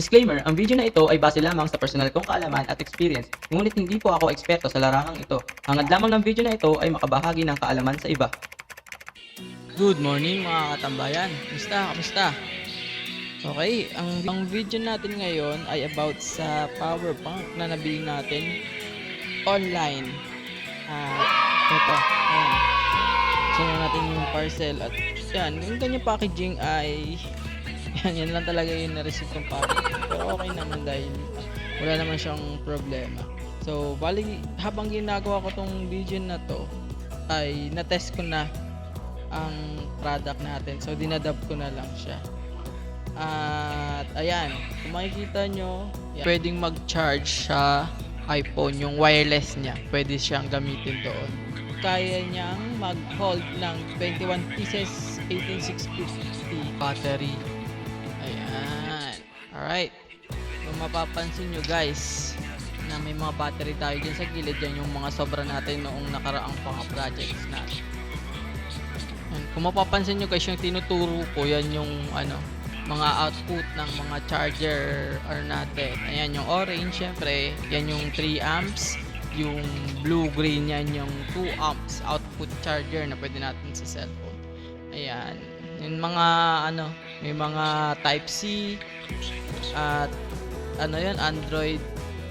Disclaimer, ang video na ito ay base lamang sa personal kong kaalaman at experience, ngunit hindi po ako eksperto sa larangang ito. Hangad lamang ng video na ito ay makabahagi ng kaalaman sa iba. Good morning mga katambayan. Kamusta? Kamusta? Okay, ang, ang video natin ngayon ay about sa power bank na nabili natin online. At ito, ayan. Sino natin yung parcel at yan, yung kanyang packaging ay yan, yan lang talaga yung na-receive kong packaging. Pero okay naman dahil wala naman siyang problema. So, bali, habang ginagawa ko tong video na to, ay na-test ko na ang product natin. So, dinadab ko na lang siya. At, ayan, kung makikita nyo, yan, pwedeng mag-charge sa iPhone, yung wireless niya. Pwede siyang gamitin doon. Kaya niyang mag-hold ng 21 pieces 18650 battery. Ayan. Alright. Kung mapapansin nyo guys, na may mga battery tayo dyan sa gilid, yan yung mga sobra natin noong nakaraang mga projects natin. Yan. Kung mapapansin nyo guys, yung tinuturo ko, yan yung ano, mga output ng mga charger or natin. Ayan yung orange, syempre, yan yung 3 amps. Yung blue-green, yan yung 2 amps output charger na pwede natin sa cellphone. Ayan. Yung mga ano, may mga type C at ano yan, Android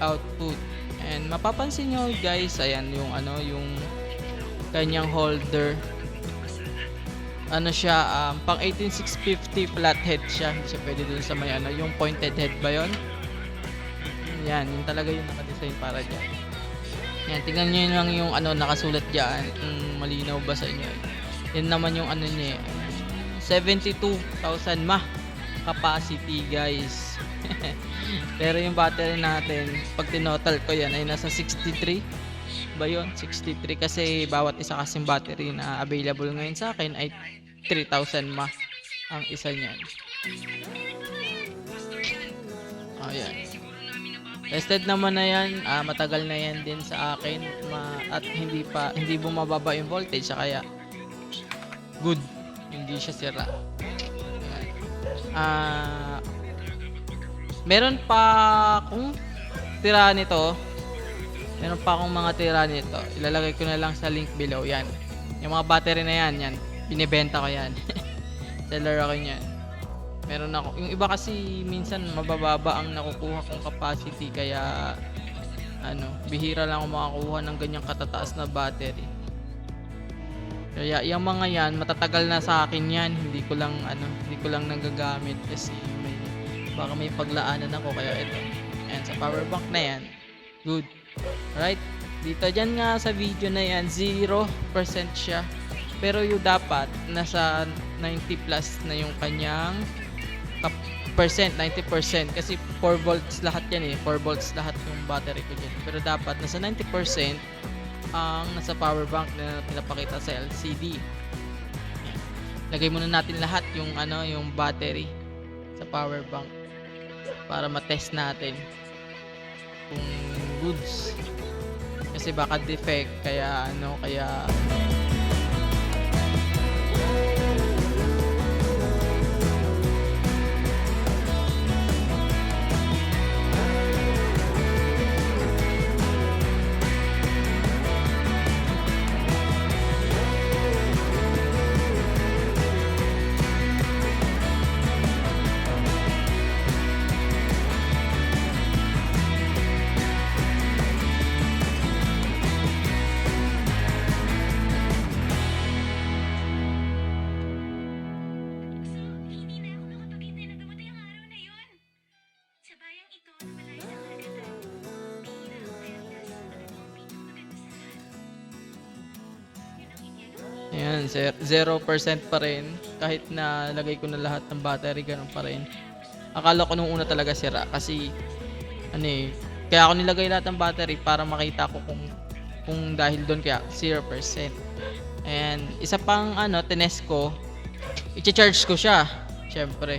output. And mapapansin nyo guys, ayan yung ano, yung kanyang holder. Ano siya, um, pang 18650 flat head siya. Hindi siya pwede dun sa may ano, yung pointed head ba yon? Yan, yun talaga yung nakadesign para dyan. Yan, tingnan nyo lang yung ano, nakasulat dyan. Kung malinaw ba sa inyo. Yan naman yung ano niya. Eh, 72,000 mah capacity guys. Pero yung battery natin, pag tinotal ko yan ay nasa 63 ba yun? 63 kasi bawat isa kasing battery na available ngayon sa akin ay 3,000 mah ang isa niyan. Oh, yan. Tested naman na yan, ah, matagal na yan din sa akin ma- at hindi pa hindi bumababa yung voltage kaya good, hindi siya sira. Ah meron pa akong tira nito. Meron pa akong mga tira nito. Ilalagay ko na lang sa link below yan. Yung mga battery na yan, yan. Binibenta ko yan. Seller ako niyan. Meron ako. Yung iba kasi minsan mabababa ang nakukuha kong capacity kaya ano, bihira lang ako makakuha ng ganyang katataas na battery. Kaya yung mga yan, matatagal na sa akin yan. Hindi ko lang ano, hindi ko lang nagagamit kasi may baka may paglaanan ako kaya ito. Ayan, sa power bank na yan. Good. Alright? Dito dyan nga sa video na yan, 0% siya. Pero yung dapat, nasa 90 plus na yung kanyang percent, 90%. Kasi 4 volts lahat yan eh. 4 volts lahat yung battery ko dyan. Pero dapat, nasa 90% ang nasa power bank na pinapakita sa LCD. Ayan. Lagay muna natin lahat yung ano, yung battery sa power bank para ma-test natin kung goods. Kasi baka defect kaya ano, kaya Ayan, zer- 0% pa rin. Kahit na lagay ko na lahat ng battery, ganun pa rin. Akala ko nung una talaga sira kasi ano eh, kaya ako nilagay lahat ng battery para makita ko kung kung dahil doon kaya 0%. And isa pang ano, tinest ko, i-charge ko siya. Syempre.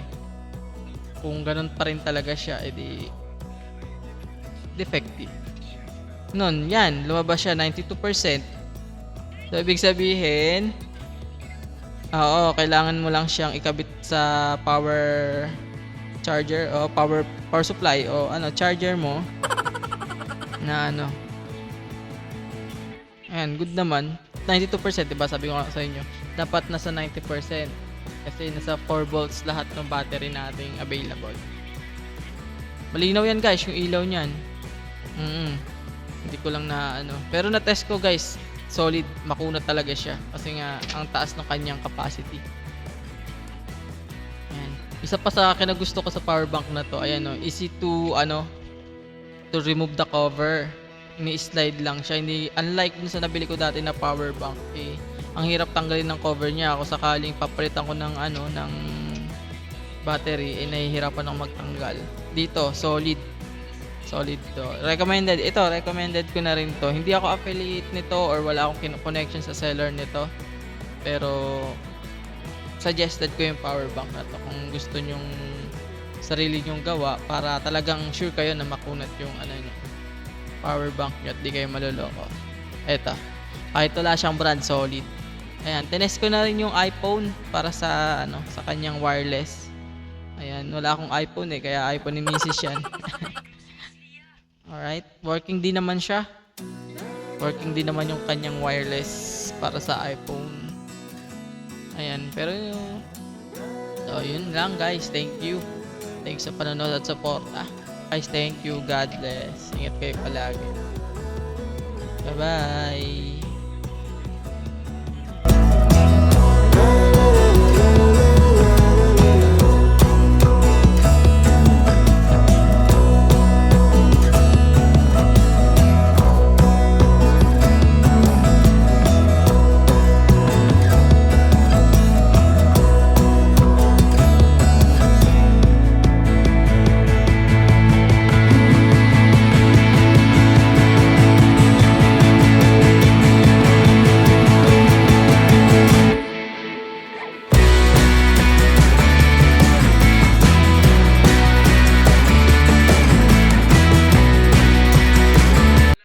Kung ganun pa rin talaga siya, edi defective. Nun, yan, lumabas siya 92%. So, ibig sabihin, oo, kailangan mo lang siyang ikabit sa power charger o power power supply o ano charger mo na ano Ayan, good naman. 92% diba sabi ko sa inyo. Dapat nasa 90% kasi nasa 4 volts lahat ng battery nating available. Malinaw yan guys, yung ilaw niyan. Mm Hindi ko lang na ano. Pero na-test ko guys, solid, makunat talaga siya. Kasi nga, ang taas ng kanyang capacity. Ayan. Isa pa sa akin na gusto ko sa power bank na to, ayan o, easy to, ano, to remove the cover. Ini-slide lang siya. Hindi, unlike dun sa nabili ko dati na power bank, eh, ang hirap tanggalin ng cover niya. Ako sakaling papalitan ko ng, ano, ng battery, eh, nahihirapan akong magtanggal. Dito, solid. Solid to. Recommended. Ito, recommended ko na rin to. Hindi ako affiliate nito or wala akong connection sa seller nito. Pero, suggested ko yung power bank na to kung gusto nyong sarili nyong gawa para talagang sure kayo na makunat yung ano nyo, power bank nyo at di kayo maluloko. Eto. Kahit wala siyang brand, solid. Ayan, tinest ko na rin yung iPhone para sa ano, sa kanyang wireless. Ayan, wala akong iPhone eh, kaya iPhone ni Mrs. yan. Alright, working din naman siya. Working din naman yung kanyang wireless para sa iPhone. Ayan, pero So, yun lang guys. Thank you. Thanks sa panonood at support. Ah. Guys, thank you. God bless. Ingat kayo palagi. Bye-bye.